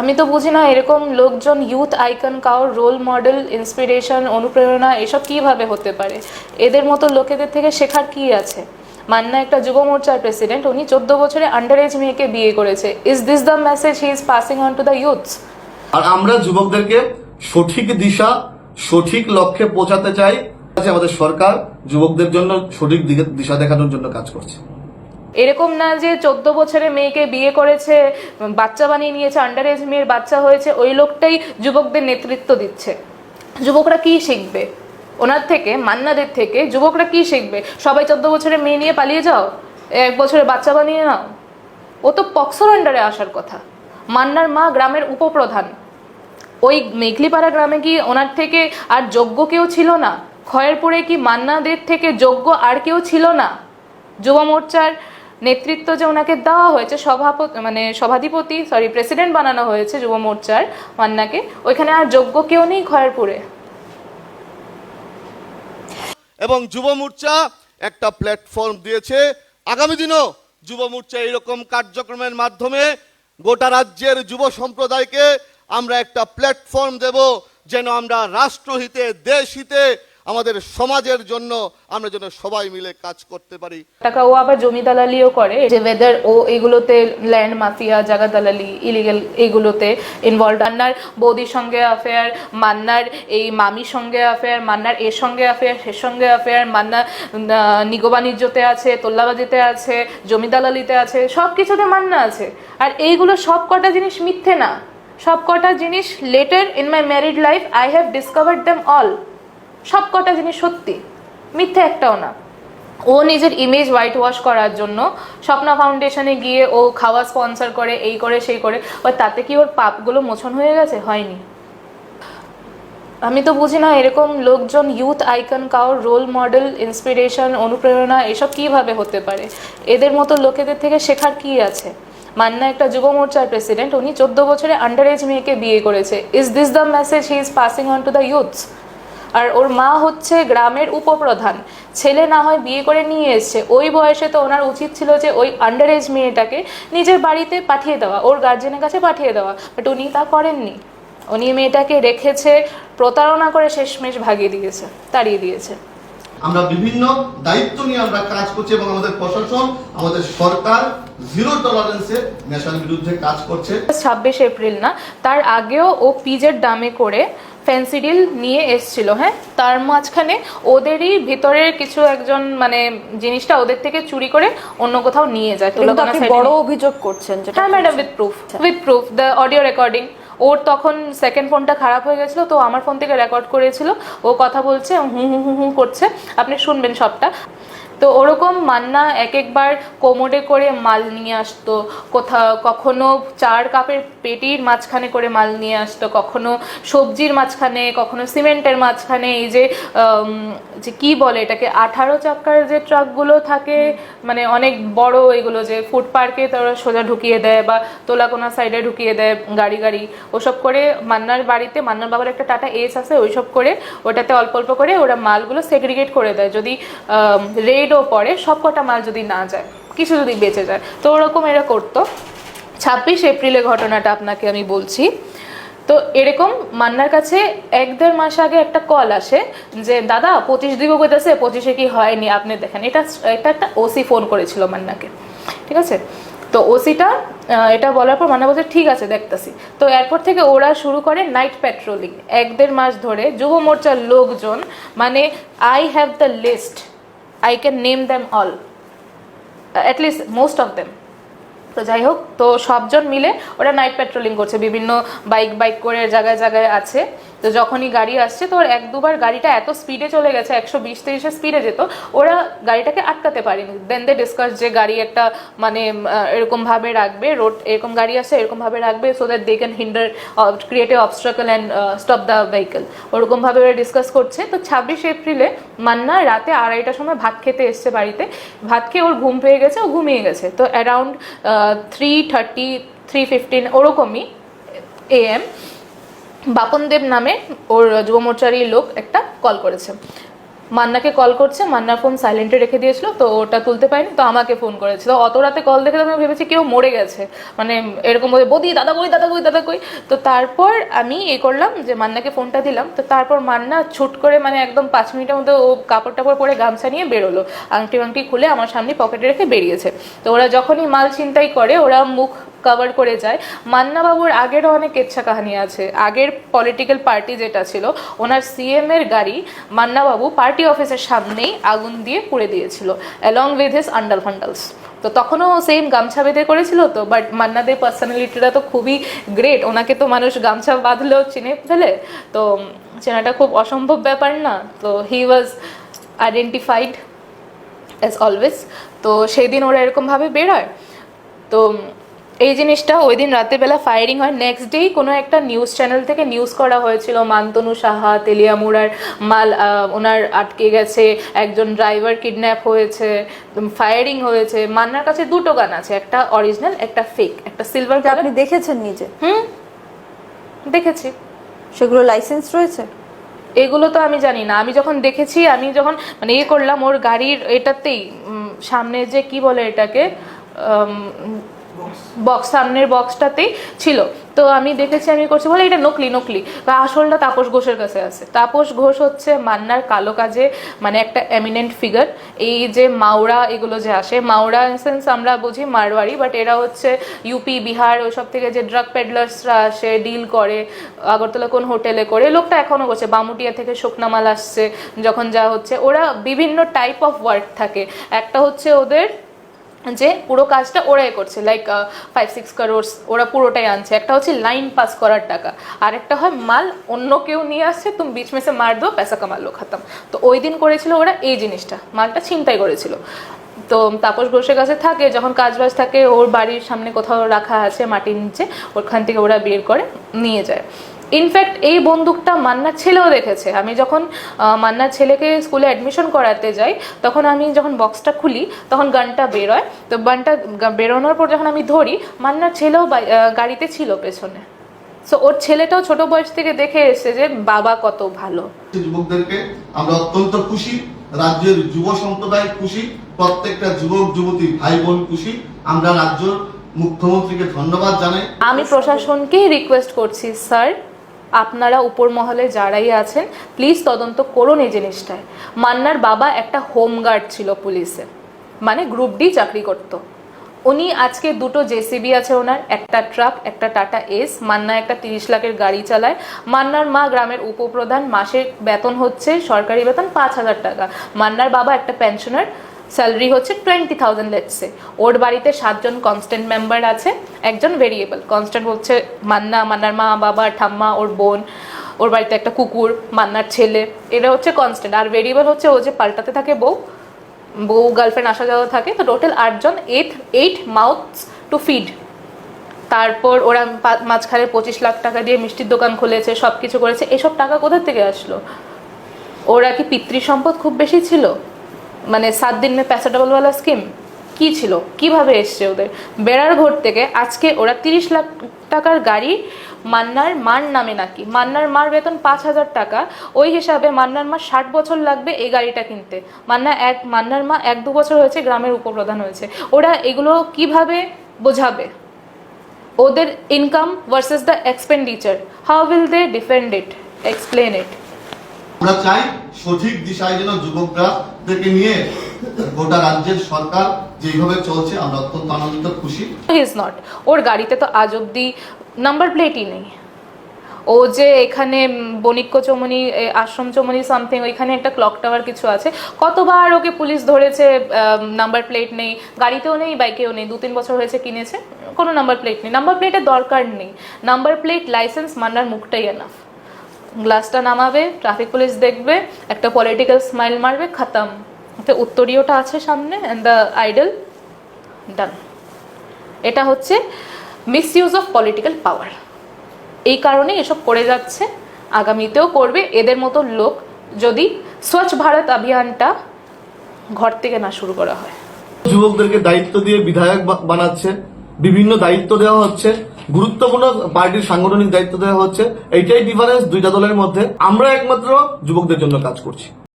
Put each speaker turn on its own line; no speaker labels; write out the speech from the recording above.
আমি তো বুঝি না এরকম লোকজন ইউথ আইকন কাউর রোল মডেল ইন্সপিরেশন অনুপ্রেরণা, এসব কীভাবে হতে পারে? এদের মতো লোকেদের থেকে শেখার কি আছে? মান্না একটা যুব মোর্চার প্রেসিডেন্ট উনি চোদ্দ বছরে আন্ডার এজ মেয়েকে বিয়ে করেছে। Is this the message he is passing on to the youths
আর আমরা যুবকদেরকে সঠিক দিশা, সঠিক লক্ষ্যে পৌঁছাতে চাই। আমাদের সরকার যুবকদের জন্য সঠিক দিশা দেখানোর জন্য কাজ করছে।
এরকম না যে চোদ্দ বছরে মেয়েকে বিয়ে করেছে, বাচ্চা বানিয়ে নিয়েছে আন্ডার এজ মেয়ের বাচ্চা হয়েছে, ওই লোকটাই যুবকদের নেতৃত্ব দিচ্ছে। যুবকরা কি শিখবে? ওনার থেকে, মান্নাদের থেকে, যুবকরা কি শিখবে? সবাই চোদ্দ বছরে মেয়ে নিয়ে পালিয়ে যাও, এক বছরে বাচ্চা বানিয়ে নাও। ও তো পক্সোর আন্ডারে আসার কথা। মান্নার মা গ্রামের উপপ্রধান। ওই মেঘলিপাড়া গ্রামে কি ওনার থেকে আর যোগ্য কেউ ছিল না? খয়েরপুরে কি মান্নাদের থেকে যোগ্য আর কেউ ছিল না? যুব মোর্চার নেতৃত্ব যে ওনাকে দেওয়া হয়েছে, সভাপতি মানে সভাধিপতি সরি প্রেসিডেন্ট বানানো হয়েছে যুব মোর্চার মান্নাকে, ওইখানে আর যোগ্য কেউ নেই খয়েরপুরে
এবং যুব মোর্চা একটা প্ল্যাটফর্ম দিয়েছে। আগামী দিনও যুব মোর্চা এইরকম কার্যক্রমের মাধ্যমে গোটা রাজ্যের যুব সম্প্রদায়কে আমরা একটা প্ল্যাটফর্ম দেব, যেন আমরা রাষ্ট্রহিতে, দেশহিতে আমাদের সমাজের জন্য আমরা যেন সবাই মিলে কাজ করতে পারি।
টাকা ও আবার জমি দালালিও করে, যে ওয়েদার ও এগুলোতে ল্যান্ড মাফিয়া জায়গা দালালি ইলিগেল এইগুলোতে ইনভলভ মান্নার বৌদির সঙ্গে অ্যাফেয়ার মান্নার এই মামির সঙ্গে অ্যাফেয়ার মান্নার এর সঙ্গে অ্যাফেয়ার সের সঙ্গে অ্যাফেয়ার মান্না নিগো বাণিজ্যতে আছে, তোল্লাবাজিতে আছে, জমি দালালিতে আছে সব কিছুতে মান্না আছে। আর এইগুলো সব কটা জিনিস মিথ্যে না। সব কটা জিনিস later in my married life I have discovered them all সব কটা জিনিস সত্যি, মিথ্যে একটাও না। ও নিজের ইমেজ হোয়াইট ওয়াশ করার জন্য স্বপ্না ফাউন্ডেশনে গিয়ে ও খাওয়া স্পন্সর করে, এই করে, সেই করে ওই তাতে কি ওর পাপগুলো মোছন হয়ে গেছে? হয়নি। আমি তো বুঝি না এরকম লোকজন ইউথ আইকন কাউর রোল মডেল ইন্সপিরেশন অনুপ্রেরণা, এসব কীভাবে হতে পারে? এদের মতো লোকেদের থেকে শেখার কি আছে? মান্না একটা যুব মোর্চার প্রেসিডেন্ট উনি চোদ্দ বছরে আন্ডার এজ মেয়েকে বিয়ে করেছে। Is this the message he is passing on to the youths আর ওর মা হচ্ছে গ্রামের উপপ্রধান। ছেলে না হয় বিয়ে করে নিয়ে এসছে। ওই বয়সে তো ওনার উচিত ছিল যে ওই আন্ডার এজ মেয়েটাকে নিজের বাড়িতে পাঠিয়ে দেওয়া ওর গার্জেনের কাছে পাঠিয়ে দেওয়া। বাট উনি তা করেননি। উনি মেয়েটাকে রেখেছে প্রতারণা করে শেষমেশ ভাগিয়ে দিয়েছে তাড়িয়ে দিয়েছে।
আমরা বিভিন্ন দায়িত্ব নিয়ে আমরা কাজ করছি এবং আমাদের প্রশাসন আমাদের সরকার জিরো টলারেন্সে নেশার বিরুদ্ধে কাজ করছে।
ছাব্বিশ এপ্রিল না তার আগেও ও পিজের দামে করে ফ্যান্সিডিল নিয়ে এসছিল হ্যাঁ? তার মাঝখানে ওদেরই ভিতরের কিছু একজন মানে জিনিসটা ওদের থেকে চুরি করে অন্য কোথাও নিয়ে যায়।
বড় অভিযোগ করছেন
হ্যাঁ madam with proof with proof the audio recording ওর তখন সেকেন্ড ফোনটা খারাপ হয়ে গেছিল তো আমার ফোন থেকে রেকর্ড করেছিল। ও কথা বলছে হুম হুম হুম হুম করছে। আপনি শুনবেন সবটা। তো ওরকম মান্না এক একবার কোমোডে করে মাল নিয়ে আসতো। কোথা, কখনো চার কাপের পেটির মাঝখানে করে মাল নিয়ে আসতো, কখনো সবজির মাঝখানে, কখনো সিমেন্টের মাঝখানে, এই যে যে কি বলে এটাকে, আঠারো চাকার যে ট্রাকগুলো থাকে মানে অনেক বড় এগুলো যে ফুড পার্কে তারা সোজা ঢুকিয়ে দেয় বা তোলাকোনা সাইডে ঢুকিয়ে দেয় গাড়ি গাড়ি, ওসব করে মান্নার বাড়িতে, মান্নার বাবার একটা টাটা এস আছে, ওইসব করে ওটাতে অল্প অল্প করে ওরা মালগুলো সেগ্রিগেট করে দেয়। যদি রেডও পড়ে সব কটা মাল যদি না যায়, কিছু যদি বেঁচে যায়। তো ওরকম এরা করতো। ছাব্বিশ এপ্রিলে ঘটনাটা আপনাকে আমি বলছি। তো এরকম মান্নার কাছে এক দেড় মাস আগে একটা কল আসে যে, দাদা, পঁচিশ দিব কইতেছে, পঁচিশে কি হয়নি? আপনি দেখেন, এটা এটা একটা ওসি ফোন করেছিল মান্নাকে। ঠিক আছে? তো ওসিটা এটা বলার পর মান্না বলছে, ঠিক আছে, দেখতাছি। তো এরপর থেকে ওরা শুরু করে নাইট প্যাট্রোলিং এক দেড় মাস ধরে যুব মোর্চার লোকজন মানে I have the list I can name them all at least most of them তো যাই হোক, তো সবজন মিলে ওরা নাইট প্যাট্রোলিং করছে, বিভিন্ন বাইক বাইক করে জায়গায় জায়গায় আছে। তো যখনই গাড়ি আসছে, তো ওর এক দুবার গাড়িটা এত স্পিডে চলে গেছে, একশো বিশ তিরিশের স্পিডে যেত, ওরা গাড়িটাকে আটকাতে পারেনি। দেন দে ডিসকাস যে গাড়ি একটা মানে এরকমভাবে রাখবে রোড এরকম গাড়ি আসছে এরকমভাবে রাখবে so that they can hinder create a obstruction and stop the vehicle ওরকমভাবে ওরা ডিসকাস করছে। তো ছাব্বিশ এপ্রিলে মান্না রাতে আড়াইটার সময় ভাত খেতে এসছে বাড়িতে। ভাত খেয়ে ওর ঘুম পেয়ে গেছে, ও ঘুমিয়ে গেছে। তো around three thirty three fifteen ওরকমই এএম বাপন দেব নামে ওর যুব মোর্চারি লোক একটা কল করেছে। মান্নাকে কল করছে, মান্নার ফোন সাইলেন্টে রেখে দিয়েছিল, তো ওটা তুলতে পারিনি, তো আমাকে ফোন করেছে। তো অত রাতে কল দেখে আমি ভেবেছি কেউ মরে গেছে। মানে এরকম বলে বদি, দাদা কই দাদা কই দাদা কই? তো তারপর আমি এ করলাম যে মান্নাকে ফোনটা দিলাম, তো তারপর মান্না ছুট করে মানে একদম পাঁচ মিনিটের মধ্যে ও কাপড় টাপড় পরে গামছা নিয়ে বেরোলো। আংটি আংটি খুলে আমার সামনে পকেটে রেখে বেরিয়েছে। তো ওরা যখনই মাল ছিনতাই করে, ওরা মুখ কভার করে যায়। মান্না বাবুর আগেরও অনেক কেচ্ছা কাহিনী আছে। আগের পলিটিক্যাল পার্টি যেটা ছিল, ওনার সিএম এর গাড়ি মান্না বাবু পার্টি অফিসের সামনেই আগুন দিয়ে পুড়ে দিয়েছিল along with his and all vandals তো তখনও সেম গামছা বেঁধে করেছিল তো বাট মান্নাদের পার্সোনালিটিটা তো খুবই গ্রেট ওনাকে তো মানুষ গামছা বাঁধলেও চিনে ফেলে। তো চেনাটা খুব অসম্ভব ব্যাপার না। তো he was identified as always তো সেই দিন ওরা এরকমভাবে বেরোয় তো এই জিনিসটা ওই দিন রাতেরবেলা ফায়ারিং হয়। নেক্সট ডেই কোনো একটা নিউজ চ্যানেল থেকে নিউজ করা হয়েছিল। মান্তনু সাহা তেলিয়ামুড়ার মাল ওনার আটকে গেছে একজন ড্রাইভার কিডন্যাপ হয়েছে ফায়ারিং হয়েছে। মান্নার কাছে দুটো গান আছে একটা অরিজিনাল একটা ফেক একটা সিলভার
এটা আপনি দেখেছেন নিজে?
হুম? দেখেছি।
সেগুলো লাইসেন্স রয়েছে?
এগুলো তো আমি জানি না। আমি যখন দেখেছি আমি যখন মানে ইয়ে করলাম ওর গাড়ির এটাতেই সামনে যে কি বলে এটাকে বক্স সামনের বক্সটাতেই ছিল। তো আমি দেখেছি, আমি করছি, বলে এটা নকলি নকলি। তা আসলটা তাপস ঘোষের কাছে আছে। তাপস ঘোষ হচ্ছে মান্নার কালো কাজে মানে একটা এমিনেন্ট ফিগার এই যে মাওড়া এগুলো যে আসে মাওড়া সেন্স আমরা বুঝি মারওয়ারি বাট এরা হচ্ছে ইউপি বিহার, ওইসব থেকে যে ড্রাগ পেডলার্সরা আসে ডিল করে, আগরতলা কোন হোটেলে করে, লোকটা এখনও করছে। বামুটিয়া থেকে শুকনামাল আসছে, যখন যা হচ্ছে। ওরা বিভিন্ন টাইপ অফ ওয়ার্ক থাকে। একটা হচ্ছে ওদের যে পুরো কাজটা ওরাই করছে লাইক ফাইভ সিক্স কারোর্স ওরা পুরোটাই আনছে। একটা হচ্ছে লাইন পাস করার টাকা আর একটা হয় মাল অন্য কেউ নিয়ে আসছে, তুমি বিচ মেসে মার দো পেসা কামালো, খাতাম। তো ওই দিন করেছিল ওরা এই জিনিসটা, মালটা ছিনতাই করেছিল। তো তাপস ঘোষের কাছে থাকে, যখন কাজ বাজ থাকে, ওর বাড়ির সামনে কোথাও রাখা আছে মাটির নিচে, ওখান থেকে ওরা বের করে নিয়ে যায়। ইনফ্যাক্ট এই বন্দুকটা মান্নার ছেলেও দেখেছে। আমি যখন মান্নার ছেলেকে স্কুলে অ্যাডমিশন করাতে যাই, তখন আমি যখন বক্সটা খুলি, তখন গানটা বেরোয়। তো বানটা বেরোনোর পর যখন আমি ধরি মান্নার ছেলেও গাড়িতে ছিল পেছনে। সো ওর ছেলেটাও ছোট বয়স থেকে দেখে এসেছে যে বাবা কত ভালো।
যুবকদেরকে আমরা অত্যন্ত খুশি রাজ্যের যুব সম্প্রদায় খুশি প্রত্যেকটা যুবক যুবতী ভাই বোন খুশি। আমরা রাজ্য মুখ্যমন্ত্রীকে ধন্যবাদ জানাই।
আমি প্রশাসনকেই রিকোয়েস্ট করছি স্যার আপনারা উপর মহলে যারাই আছেন প্লিজ তদন্ত করুন এই জিনিসটায়। মান্নার বাবা একটা হোমগার্ড ছিল পুলিশে। মানে গ্রুপ ডি চাকরি করতো। উনি আজকে দুটো জেসিবি আছে ওনার, একটা ট্রাক, একটা টাটা এস মান্না একটা তিরিশ লাখের গাড়ি চালায়। মান্নার মা গ্রামের উপপ্রধান, মাসে বেতন হচ্ছে সরকারি বেতন পাঁচ হাজার টাকা। মান্নার বাবা একটা পেনশনার স্যালারি হচ্ছে টোয়েন্টি থাউজেন্ড লেটসে ওর বাড়িতে সাতজন কনস্ট্যান্ট মেম্বার আছে, একজন ভেরিয়েবল কনস্ট্যান্ট হচ্ছে মান্না, মান্নার মা, বাবা, ঠাম্মা, ওর বোন, ওর বাড়িতে একটা কুকুর, মান্নার ছেলে, এরা হচ্ছে কনস্ট্যান্ট আর ভেরিয়েবল হচ্ছে ও যে পাল্টাতে থাকে বউ বউ গার্লফ্রেন্ড আসা যাওয়া থাকে, তো টোটাল আটজন eight eight mouths to feed তারপর ওরা মাঝখানে পঁচিশ লাখ টাকা দিয়ে মিষ্টির দোকান খুলেছে সব কিছু করেছে, এসব টাকা কোথা থেকে আসলো? ওরা কি পিতৃ সম্পদ খুব বেশি ছিল? মানে সাত দিন মে প্যাসা ডবলওয়ালা স্কিম কি ছিল? কীভাবে এসছে ওদের? বেড়ার ঘর থেকে আজকে ওরা তিরিশ লাখ টাকার গাড়ি মান্নার মার নামে নাকি? মান্নার মার বেতন পাঁচ হাজার টাকা। ওই হিসাবে মান্নার মা ষাট বছর লাগবে এই গাড়িটা কিনতে। মান্না এক, মান্নার মা এক দু বছর হয়েছে গ্রামের উপপ্রধান হয়েছে। ওরা এগুলো কীভাবে বোঝাবে? ওদের income versus the expenditure how will they defend it explain it
আমরা চাই সঠিক দিশায় যেন যুবকরা থেকে নিয়ে গোটা রাজ্যের সরকার যেভাবে চলছে, আমরা অত্যন্ত আনন্দিত, খুশি।
ইজ নট ওর গাড়িতে তো আজ অব্দি নাম্বার প্লেটই নেই। ও যে এখানে বণিক্য চমনি আশ্রম চমনি সামথিং ওইখানে একটা ক্লক টাওয়ার কিছু আছে। কতবার ওকে পুলিশ ধরেছে নাম্বার প্লেট নেই। গাড়িতেও নেই বাইকেও নেই। দু তিন বছর হয়েছে কিনেছে। কোনো নাম্বার প্লেট নেই। নাম্বার প্লেটের দরকার নেই। নাম্বার প্লেট লাইসেন্স মান্নার মুখটাই এনাফ গ্লাসটা নামাবে ট্রাফিক পুলিশ দেখবে, একটা পলিটিক্যাল স্মাইল মারবে, খাতাম। তো উত্তরীয়টা আছে সামনে অ্যান্ড দ্য আইডল ডান এটা হচ্ছে মিসইউজ অফ পলিটিক্যাল পাওয়ার এই কারণে এসব করে যাচ্ছে, আগামীতেও করবে, এদের মতো লোক যদি স্বচ্ছ ভারত অভিযানটা ঘর থেকে না শুরু করা হয়।
যুবকদেরকে দায়িত্ব দিয়ে বিধায়ক বানাচ্ছে, বিভিন্ন দায়িত্ব দেওয়া হচ্ছে। গুরুত্বপূর্ণ পার্টির সাংগঠনিক দায়িত্ব দেওয়া হচ্ছে। এইটাই ডিফারেন্স দুইটা দলের মধ্যে। আমরা একমাত্র যুবকদের জন্য কাজ করছি।